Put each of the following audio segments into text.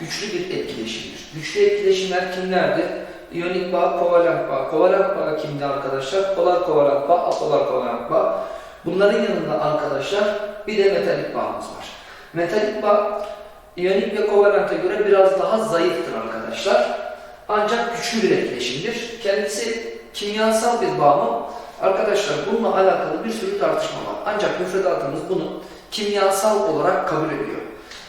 güçlü bir etkileşimdir. Güçlü etkileşimler kimlerdir? İyonik bağ, kovalent bağ. Kovalent bağ kimdi arkadaşlar? Polar kovalent bağ, apolar kovalent bağ. Bunların yanında arkadaşlar bir de metalik bağımız var. Metalik bağ iyonik ve kovalente göre biraz daha zayıftır arkadaşlar. Ancak güçlü bir etkileşimdir. Kendisi kimyasal bir bağ mı? Arkadaşlar bununla alakalı bir sürü tartışma var. Ancak müfredatımız bunu kimyasal olarak kabul ediyor.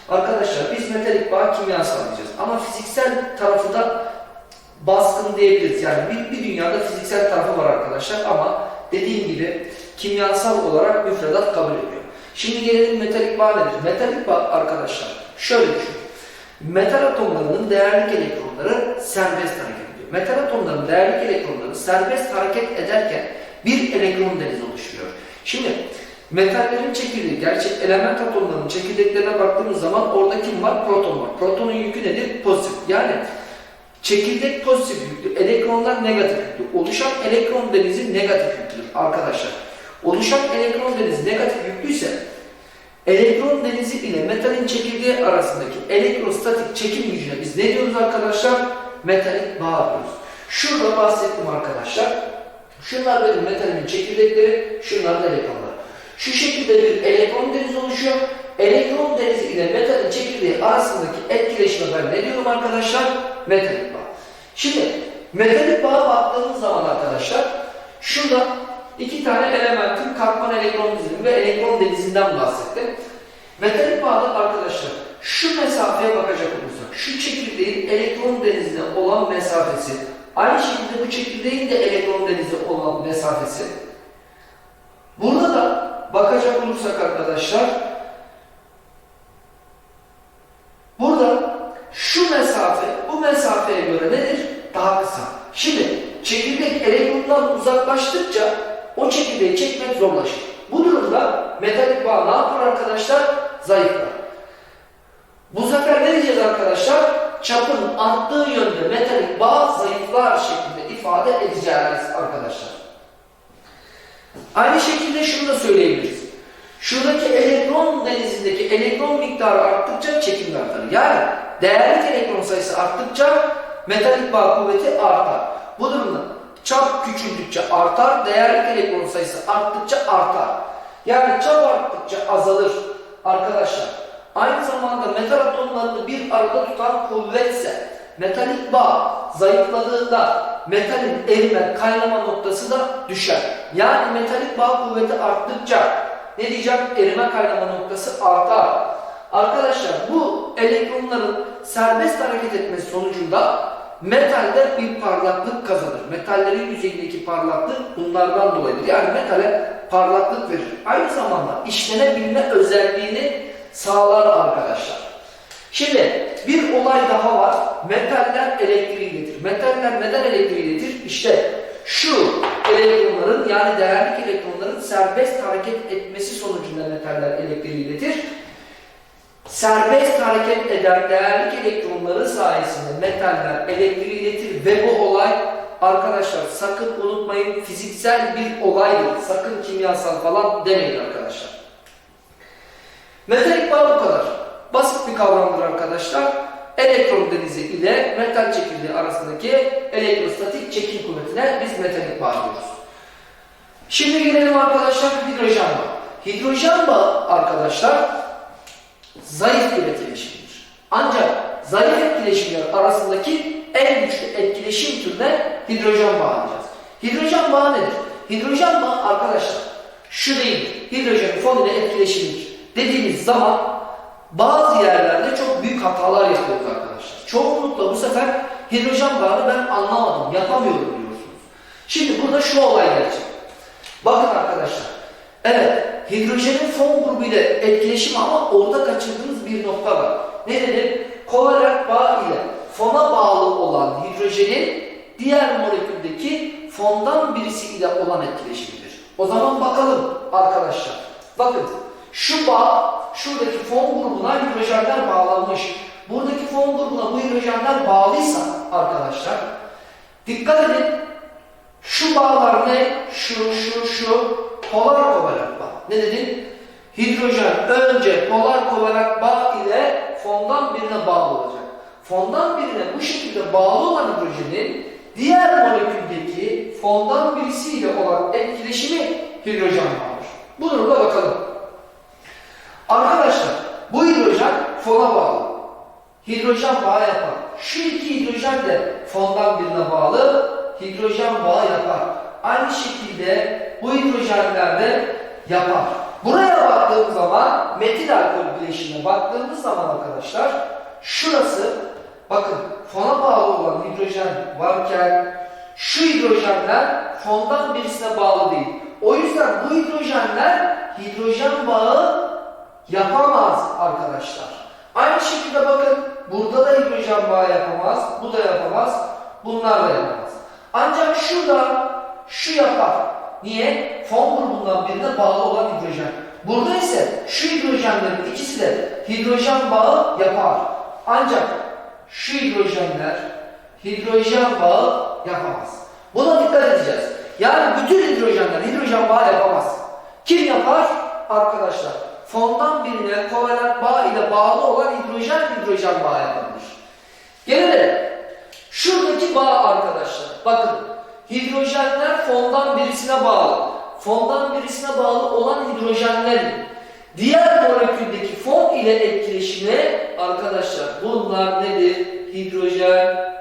Arkadaşlar biz metalik bağ kimyasal diyeceğiz. Ama fiziksel tarafı da baskın diyebiliriz. Yani bir, bir dünyada fiziksel tarafı var arkadaşlar ama dediğim gibi kimyasal olarak müfredat kabul ediyor. Şimdi gelelim metalik bağ nedir? Metalik bağ arkadaşlar şöyle düşünün. Metal atomlarının değerlik elektronları serbest hareket ediyor. Metal atomlarının değerlik elektronları serbest hareket ederken bir elektron denizi oluşuyor. Şimdi metallerin çekirdeği, gerçek element atomlarının çekirdeklerine baktığımız zaman orada kim var? Proton var. Protonun yükü nedir? Pozitif. Yani çekirdek pozitif yüklü, elektronlar negatif yüklü. Oluşan elektron denizi negatif yüklüdür arkadaşlar. Oluşan elektron denizi negatif yüklüyse elektron denizi ile metalin çekirdeği arasındaki elektrostatik çekim gücüne biz ne diyoruz arkadaşlar? Metalik bağ diyoruz. Şurada bahsettim arkadaşlar. Şunlar benim metalimin çekirdekleri, şunlar da elektronlar. Şu şekilde bir elektron denizi oluşuyor. Elektron denizi ile metalin çekirdeği arasındaki etkileşime ben ne diyorum arkadaşlar? Metalik bağ. Şimdi metalik bağa baktığımız zaman arkadaşlar şurada iki tane elementin katman elektron dizilimi ve elektron denizinden bahsettim. Metalik bağda arkadaşlar şu mesafeye bakacak olursak şu çekirdeğin elektron denizine olan mesafesi aynı şekilde bu çekirdeğin de elektron denizi olan mesafesi burada da bakacak olursak arkadaşlar burada şu mesafe bu mesafeye göre nedir? Daha kısa. Şimdi çekirdek elektrondan uzaklaştıkça o çekirdeği çekmek zorlaşır. Bu durumda metalik bağ ne yapar arkadaşlar? Zayıflar. Bu sefer ne diyeceğiz arkadaşlar? Çapın arttığı yönde metalik bağ zayıflar şeklinde ifade edeceğiz arkadaşlar. Aynı şekilde şunu da söyleyebiliriz. Şuradaki elektron denizindeki elektron miktarı arttıkça çekim de artar. Yani değerlik elektron sayısı arttıkça metalik bağ kuvveti artar. Bu durumda çap küçüldükçe artar, değerlik elektron sayısı arttıkça artar. Yani çap arttıkça azalır arkadaşlar. Aynı zamanda metal atomlarını bir arada tutan kuvvetse metalik bağ zayıfladığında metalin erime kaynama noktası da düşer. Yani metalik bağ kuvveti arttıkça ne diyeceğim? Erime kaynama noktası artar. Arkadaşlar bu elektronların serbest hareket etmesi sonucunda metalde bir parlaklık kazanır. Metallerin yüzeyindeki parlaklık bunlardan dolayıdır. Yani metale parlaklık verir. Aynı zamanda işlenebilme özelliğini sağlar arkadaşlar. Şimdi bir olay daha var. Metaller elektriği iletir. Metaller neden elektriği iletir? İşte şu elektronların yani değerlik elektronların serbest hareket etmesi sonucunda metaller elektriği iletir. Serbest hareket eden değerlik elektronları sayesinde metaller elektriği iletir ve bu olay arkadaşlar sakın unutmayın fiziksel bir olaydır. Sakın kimyasal falan demeyin arkadaşlar. Metalik bağ bu kadar. Basit bir kavramdır arkadaşlar. Elektron denizi ile metal çekirdeği arasındaki elektrostatik çekim kuvvetine biz metalik bağ diyoruz. Şimdi gelelim arkadaşlar hidrojen bağı. Hidrojen bağı arkadaşlar zayıf bir etkileşimdir. Ancak zayıf etkileşimler arasındaki en güçlü etkileşim türüne hidrojen bağı diyeceğiz. Hidrojen bağı nedir? Hidrojen bağı arkadaşlar şu değil. Hidrojen fon ile etkileşimdir dediğimiz zaman bazı yerlerde çok büyük hatalar yapıyoruz arkadaşlar. Çoğunlukla bu sefer hidrojen bağını ben anlamadım, yapamıyorum diyorsunuz. Şimdi burada şu olay gerçek. Bakın arkadaşlar. Evet, hidrojenin fon grubu ile etkileşim ama orada kaçırdığınız bir nokta var. Ne dedim? Kovalent bağ ile fona bağlı olan hidrojenin diğer moleküldeki fondan birisi ile olan etkileşimidir. O zaman bakalım arkadaşlar. Bakın şu bağ şuradaki fon grubuna hidrojenler bağlanmış. Buradaki fon grubuna bu hidrojenler bağlıysa arkadaşlar dikkat edin şu bağlar ne? Şu, şu, şu polar kovalent bağ. Ne dedim? Hidrojen önce polar kovalent bağ ile fondan birine bağlı olacak. Fondan birine bu şekilde bağlı olan hidrojenin diğer moleküldeki fondan birisiyle olan etkileşimi hidrojen bağıdır. Bu durumda bakalım. Arkadaşlar bu hidrojen fona bağlı. Hidrojen bağı yapar. Şu iki hidrojen de fondan birine bağlı hidrojen bağı yapar. Aynı şekilde bu hidrojenler de yapar. Buraya baktığımız zaman metil alkol bileşimine baktığımız zaman arkadaşlar şurası bakın fona bağlı olan hidrojen varken şu hidrojenler fondan birisine bağlı değil. O yüzden bu hidrojenler hidrojen bağı yapamaz arkadaşlar. Aynı şekilde bakın burada da hidrojen bağı yapamaz, bu da yapamaz, bunlar da yapamaz. Ancak şurada şu yapar. Niye? Fon grubundan birine bağlı olan hidrojen. Burada ise şu hidrojenlerin ikisi de hidrojen bağı yapar. Ancak şu hidrojenler hidrojen bağı yapamaz. Buna dikkat edeceğiz. Yani bütün hidrojenler hidrojen bağı yapamaz. Kim yapar? Arkadaşlar. Fondan birine kovalent bağ ile bağlı olan hidrojen hidrojen bağı yapabilir. Gelelim. Şuradaki bağ arkadaşlar. Bakın hidrojenler fondan birisine bağlı. Fondan birisine bağlı olan hidrojenlerin diğer moleküldeki fon ile etkileşimi arkadaşlar bunlar nedir? Hidrojen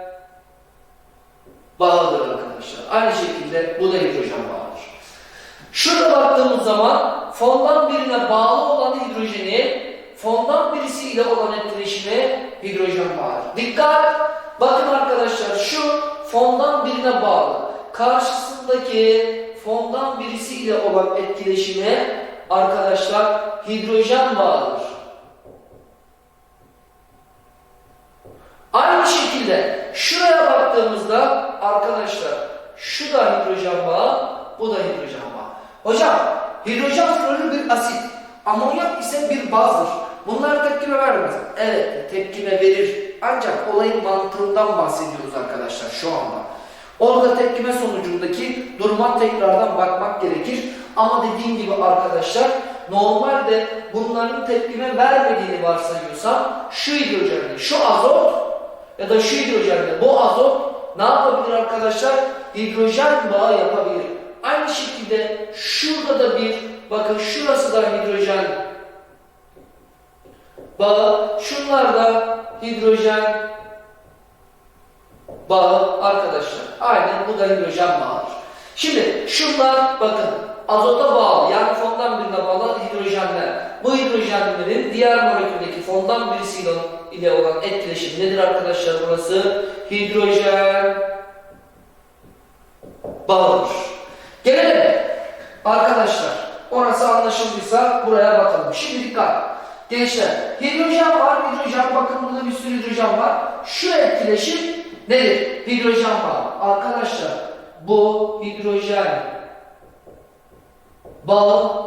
bağıdır arkadaşlar. Aynı şekilde bu da hidrojen bağıdır. Şurada baktığımız zaman fondan birine bağlı olan hidrojeni fondan birisiyle olan etkileşimi hidrojen bağır. Dikkat! Bakın arkadaşlar şu fondan birine bağlı. Karşısındaki fondan birisiyle olan etkileşimi arkadaşlar hidrojen bağıdır. Aynı şekilde şuraya baktığımızda arkadaşlar şu da hidrojen bağı, bu da hidrojen bağı. Hocam hidrojen florür bir asit, amonyak ise bir bazdır. Bunlar tepkime vermez. Evet tepkime verir. Ancak olayın mantığından bahsediyoruz arkadaşlar şu anda. Orada tepkime sonucundaki duruma tekrardan bakmak gerekir. Ama dediğim gibi arkadaşlar normalde bunların tepkime vermediğini varsayıyorsam şu hidrojenle şu azot ya da şu hidrojenle bu azot ne yapabilir arkadaşlar? Hidrojen bağı yapabilir. Aynı şekilde şurada da bir bakın şurası da hidrojen bağı. Şunlar da hidrojen bağı arkadaşlar. Aynen bu da hidrojen bağıdır. Şimdi şunlar bakın azota bağlı yani fondan birine bağlı hidrojenler. Bu hidrojenlerin diğer moleküldeki fondan birisiyle ile olan etkileşim nedir arkadaşlar burası? Hidrojen bağıdır. Gelelim arkadaşlar. Orası anlaşıldıysa buraya bakalım. Şimdi dikkat. Gençler hidrojen var, hidrojen bakın burada bir sürü hidrojen var. Şu etkileşim nedir? Hidrojen bağı. Arkadaşlar bu hidrojen bağı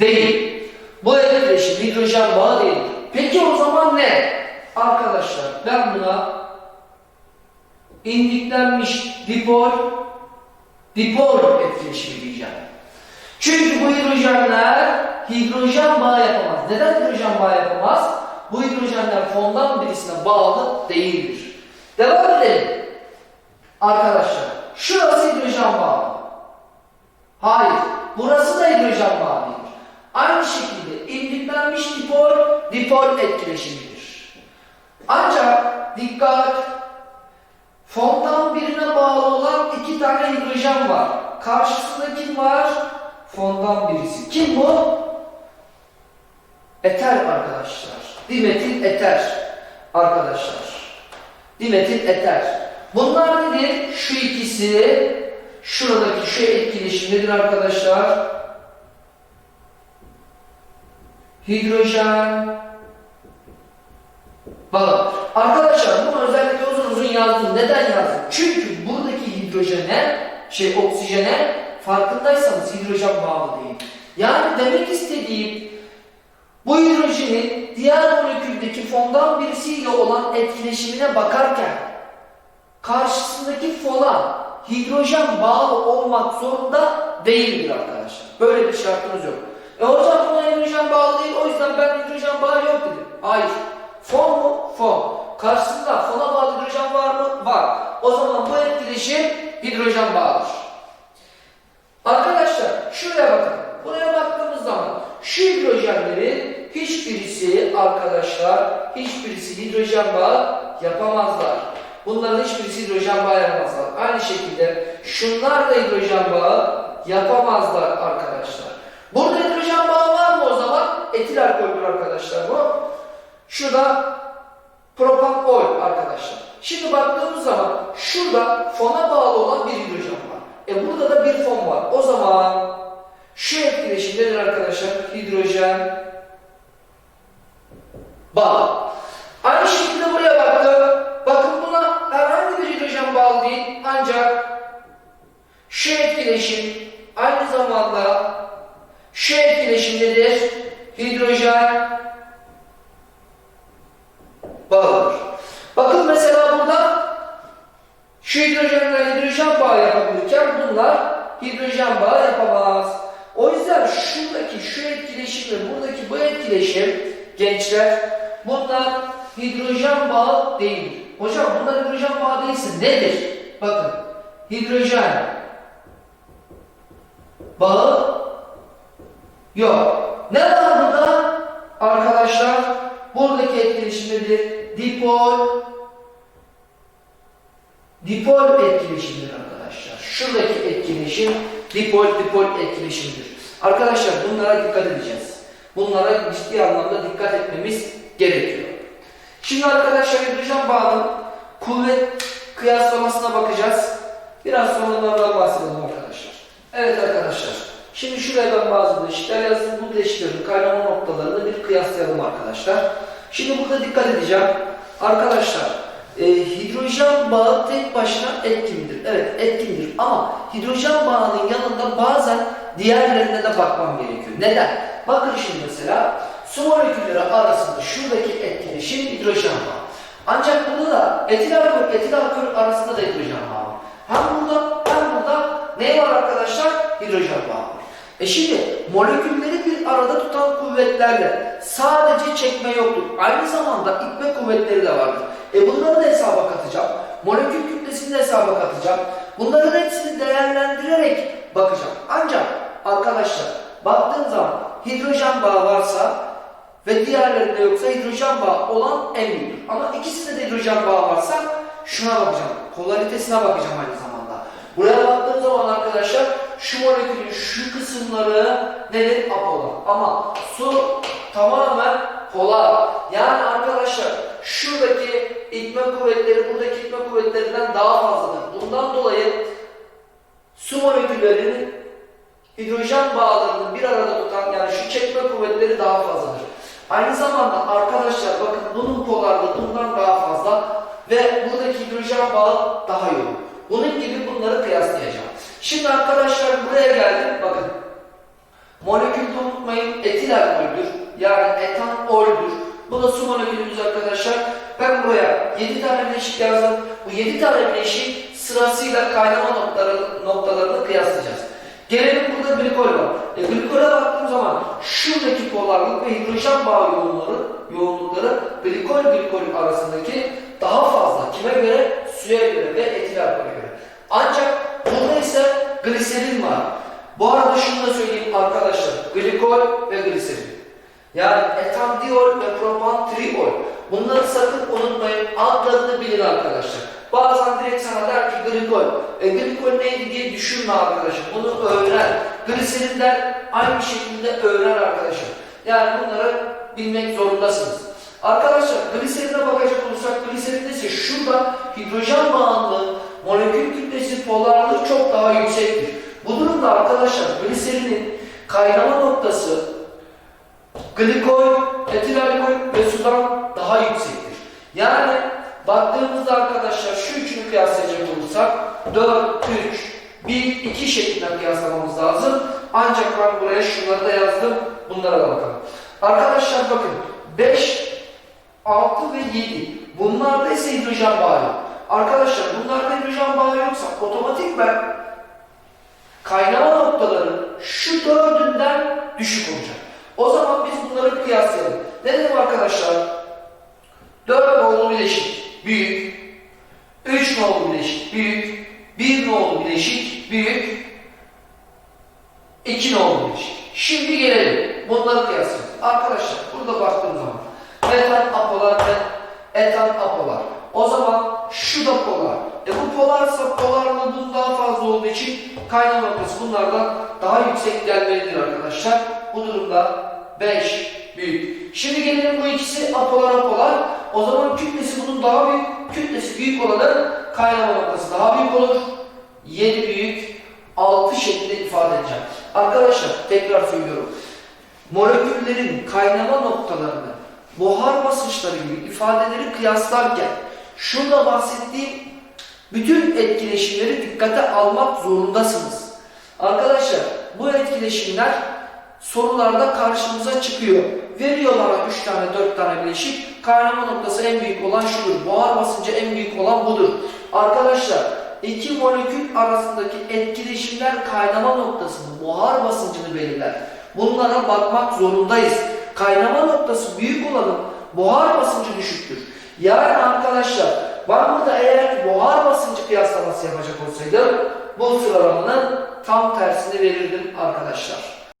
değil. Bu etkileşim hidrojen bağı değil. Peki o zaman ne? Arkadaşlar ben buna indiklenmiş dipol dipol etkileşimi diyeceğim. Çünkü bu hidrojenler hidrojen bağı yapamaz. Neden hidrojen bağı yapamaz? Bu hidrojenler fondan birisine bağlı değildir. Devam edelim. Arkadaşlar şurası hidrojen bağı. Hayır. Burası da hidrojen bağı değildir. Aynı şekilde indiklenmiş dipol dipol etkileşimidir. Ancak dikkat fondan birine bağlı olan iki tane hidrojen var. Karşısında kim var? Fondan birisi. Kim bu? Eter arkadaşlar. Dimetil eter arkadaşlar. Dimetil eter. Bunlar nedir? Şu ikisi şuradaki şu etkileşim nedir arkadaşlar? Hidrojen Bakın arkadaşlar bunu özellikle yazdım. Neden yazdım? Çünkü buradaki hidrojene, şey oksijene farkındaysanız hidrojen bağlı değil. Yani demek istediğim bu hidrojenin diğer moleküldeki fondan birisiyle olan etkileşimine bakarken karşısındaki fona hidrojen bağlı olmak zorunda değildir arkadaşlar. Böyle bir şartımız yok. E hocam buna hidrojen bağlı değil o yüzden ben hidrojen muydu? Hayır. Fon mu? Fon. Karşısında fona bağlı hidrojen var mı? Var. O zaman bu etkileşim hidrojen bağlıdır. Arkadaşlar şuraya bakın. Buraya baktığımız zaman şu hidrojenlerin hiçbirisi arkadaşlar hiçbirisi hidrojen bağı yapamazlar. Bunların hiçbirisi hidrojen bağı yapamazlar. Aynı şekilde şunlar da hidrojen bağı yapamazlar arkadaşlar. Burada hidrojen bağı var mı o zaman? Etil alkoldür arkadaşlar bu. Şu da propanol arkadaşlar. Şimdi baktığımız zaman şurada fona bağlı olan bir hidrojen var. E burada da bir fon var. O zaman şu etkileşim nedir arkadaşlar? Hidrojen bağ. Aynı şekilde buraya baktım. Bakın buna herhangi bir hidrojen bağlı değil. Ancak şu etkileşim aynı zamanda şu etkileşim nedir? Hidrojen bağlıdır. Bakın mesela burada şu hidrojenler hidrojen bağı yapabilirken bunlar hidrojen bağı yapamaz. O yüzden şuradaki şu etkileşim ve buradaki bu etkileşim gençler bunlar hidrojen bağı değildir. Hocam bunlar hidrojen bağı değilse nedir? Bakın hidrojen bağı yok. Ne var burada? Arkadaşlar buradaki etkileşim nedir? Dipol dipol etkileşimidir arkadaşlar. Şuradaki etkileşim dipol dipol etkileşimidir. Arkadaşlar bunlara dikkat edeceğiz. Bunlara ciddi anlamda dikkat etmemiz gerekiyor. Şimdi arkadaşlar hidrojen bağının kuvvet kıyaslamasına bakacağız. Biraz sonra onlardan bahsedelim arkadaşlar. Evet arkadaşlar. Şimdi şuraya ben bazı bileşikler yazdım. Bu bileşiklerin kaynama noktalarını bir kıyaslayalım arkadaşlar. Şimdi burada dikkat edeceğim. Arkadaşlar e, hidrojen bağı tek başına etkindir. Evet etkindir ama hidrojen bağının yanında bazen diğerlerine de bakmam gerekiyor. Neden? Bakın şimdi mesela su molekülleri arasında şuradaki etkileşim hidrojen bağı. Ancak burada da etil alkol, etil alkol arasında da hidrojen bağı. Hem burada hem burada ne var arkadaşlar? Hidrojen bağı. E şimdi molekülleri bir arada tutan kuvvetlerle sadece çekme yoktur. Aynı zamanda itme kuvvetleri de vardır. E bunları da hesaba katacağım. Molekül kütlesini de hesaba katacağım. Bunların hepsini değerlendirerek bakacağım. Ancak arkadaşlar baktığım zaman hidrojen bağı varsa ve diğerlerinde yoksa hidrojen bağı olan en büyüktür. Ama ikisinde de hidrojen bağı varsa şuna bakacağım. Polaritesine bakacağım aynı zamanda. Buraya baktığım zaman arkadaşlar şu molekülün şu kısımları nedir? Apolar. Ama su tamamen polar. Yani arkadaşlar şuradaki itme kuvvetleri buradaki itme kuvvetlerinden daha fazladır. Bundan dolayı su moleküllerinin hidrojen bağlarını bir arada tutan yani şu çekme kuvvetleri daha fazladır. Aynı zamanda arkadaşlar bakın bunun polarlığı bundan daha fazla ve buradaki hidrojen bağı daha yoğun. Bunun gibi bunları kıyaslayacağım. Şimdi arkadaşlar buraya geldim. Bakın. Molekülde unutmayın etil alkoldür. Yani etanoldür. Bu da su molekülümüz arkadaşlar. Ben buraya 7 tane bileşik yazdım. Bu 7 tane bileşik sırasıyla kaynama noktaları, noktalarını kıyaslayacağız. Gelelim burada glikol var. E, glikole baktığım zaman şuradaki polarlık ve hidrojen bağı yoğunları, yoğunlukları glikol glikol arasındaki daha fazla. Kime göre? Suya göre ve etil alkole göre. Ancak burada ise gliserin var. Bu arada şunu da söyleyeyim arkadaşlar. Glikol ve gliserin. Yani etandiol ve propantriol. Bunları sakın unutmayın. Adlarını bilin arkadaşlar. Bazen direkt sana der ki glikol. E glikol neydi diye düşünme arkadaşım. Bunu öğren. Gliserin der aynı şekilde öğren arkadaşım. Yani bunları bilmek zorundasınız. Arkadaşlar gliserine bakacak olursak gliserinde ise şurada hidrojen bağımlı molekül kütlesi polarlığı çok daha yüksektir. Durumda arkadaşlar gliserinin kaynama noktası glikol, etil alkol ve sudan daha yüksektir. Yani baktığımızda arkadaşlar şu üçünü kıyaslayacak olursak 4, 3, 1, 2 şeklinde kıyaslamamız lazım. Ancak ben buraya şunları da yazdım. Bunlara da bakalım. Arkadaşlar bakın 5, 6 ve 7. Bunlarda ise hidrojen bağı yok. Arkadaşlar bunlarda hidrojen bağı yoksa otomatik ben şu dördünden düşük olacak. O zaman biz bunları kıyaslayalım. Ne dedim arkadaşlar? 4 nolu bileşik büyük, 3 nolu bileşik büyük, 1 nolu bileşik büyük, 2 nolu bileşik. Şimdi gelelim. Bunları kıyaslayalım. Arkadaşlar burada baktığım zaman metan apolar ve etan apolar. O zaman şu da polar. E bu polarsa polarlığın daha fazla olduğu için kaynama noktası bunlardan daha yüksek gelmelidir arkadaşlar. Bu durumda 5 büyük. Şimdi gelelim bu ikisi apolar apolar. O zaman kütlesi bunun daha büyük. Kütlesi büyük olanın kaynama noktası daha büyük olur. 7 büyük 6 şeklinde ifade edeceğim. Arkadaşlar tekrar söylüyorum. Moleküllerin kaynama noktalarını buhar basınçları gibi ifadeleri kıyaslarken şurada bahsettiğim bütün etkileşimleri dikkate almak zorundasınız. Arkadaşlar bu etkileşimler sorularda karşımıza çıkıyor. Veriyor bana 3 tane 4 tane bileşik. Kaynama noktası en büyük olan şudur. Buhar basıncı en büyük olan budur. Arkadaşlar iki molekül arasındaki etkileşimler kaynama noktasını, buhar basıncını belirler. Bunlara bakmak zorundayız. Kaynama noktası büyük olanın buhar basıncı düşüktür. Yani arkadaşlar ben burada eğer buhar basıncı kıyaslaması yapacak olsaydım bu sıralamanın tam tersini verirdim arkadaşlar.